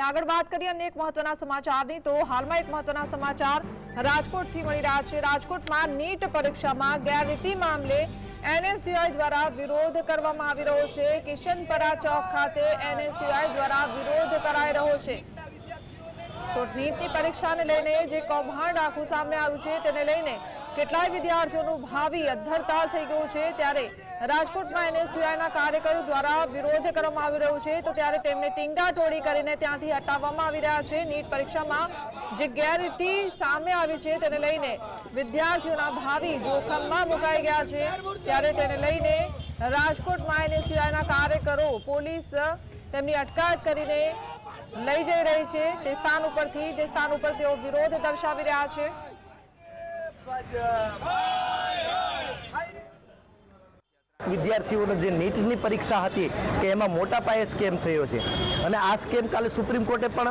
આગળ વાત કરીએ અન્ય એક મહત્વના સમાચારની, તો હાલમાં એક મહત્વના સમાચાર રાજકોટથી મળી રહ્યા છે. રાજકોટમાં નીટ પરીક્ષામાં ગેરરીતિ મામલે એનએસયુઆઈ દ્વારા વિરોધ કરવામાં આવી રહ્યો છે. કિશનપરા ચોક ખાતે એનએસયુઆઈ દ્વારા વિરોધ કરાઈ રહ્યો છે. તો નીટની પરીક્ષાને લઈને જે કૌભાંડ આખું સામે આવ્યું છે, તેને લઈને કેટલાય વિદ્યાર્થીઓનું ભાવિ અધ્ધરતાળ થઈ ગયું છે. ત્યારે રાજકોટમાં એનએસયુઆઈના કાર્યકરો દ્વારા વિરોધ કરવામાં આવી રહ્યો છે. તો ત્યારે તેમને ટીંગાટોળી કરીને ત્યાંથી હટાવવામાં આવી રહ્યા છે. નીટ પરીક્ષામાં જે ગેરરીતિ સામે આવી છે તેને લઈને વિદ્યાર્થીઓના ભાવિ જોખમમાં મુકાઈ ગયા છે. ત્યારે તેને લઈને રાજકોટમાં એનએસયુઆઈના કાર્યકરો, પોલીસ તેમની અટકાયત કરીને લઈ જઈ રહી છે. તે સ્થાન ઉપરથી, જે સ્થાન ઉપર તેઓ વિરોધ દર્શાવી રહ્યા છે. भाजप વિદ્યાર્થીઓને જે નીટની પરીક્ષા હતી કે એમાં મોટા પાયે સ્કેમ થયો છે. અને આ સ્કેમ કાલે સુપ્રીમ કોર્ટે પણ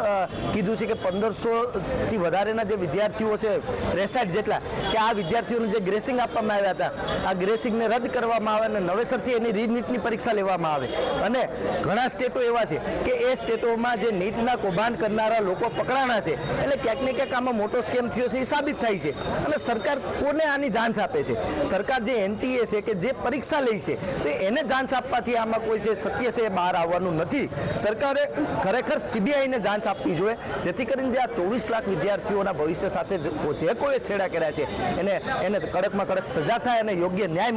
કીધું છે કે પંદરસોથી વધારેના જે વિદ્યાર્થીઓ છે, ત્રેસઠ જેટલા, કે આ વિદ્યાર્થીઓને જે ગ્રેસિંગ આપવામાં આવ્યા હતા, આ ગ્રેસિંગને રદ કરવામાં આવે અને નવેસરથી એની રીનીટની પરીક્ષા લેવામાં આવે. અને ઘણા સ્ટેટો એવા છે કે એ સ્ટેટોમાં જે નીટના કૌભાંડ કરનારા લોકો પકડાણા છે, એટલે ક્યાંક ને ક્યાંક આમાં મોટો સ્કેમ થયો છે એ સાબિત થાય છે. અને સરકાર કોને આની જાંચ આપે છે? સરકાર જે એનટીએ છે કે જે પરીક્ષા લે છે તો એને જાંચ આપવાથી આમાં કોઈ જે સત્ય છે એ બહાર આવવાનું નથી. સરકારે ખરેખર સીબીઆઈને જાંચ આપવી જોઈએ, જેથી કરીને જે આ ચોવીસ લાખ વિદ્યાર્થીઓના ભવિષ્ય સાથે જે કોઈ છેડા કર્યા છે, એને એને કડકમાં કડક સજા થાય અને યોગ્ય ન્યાય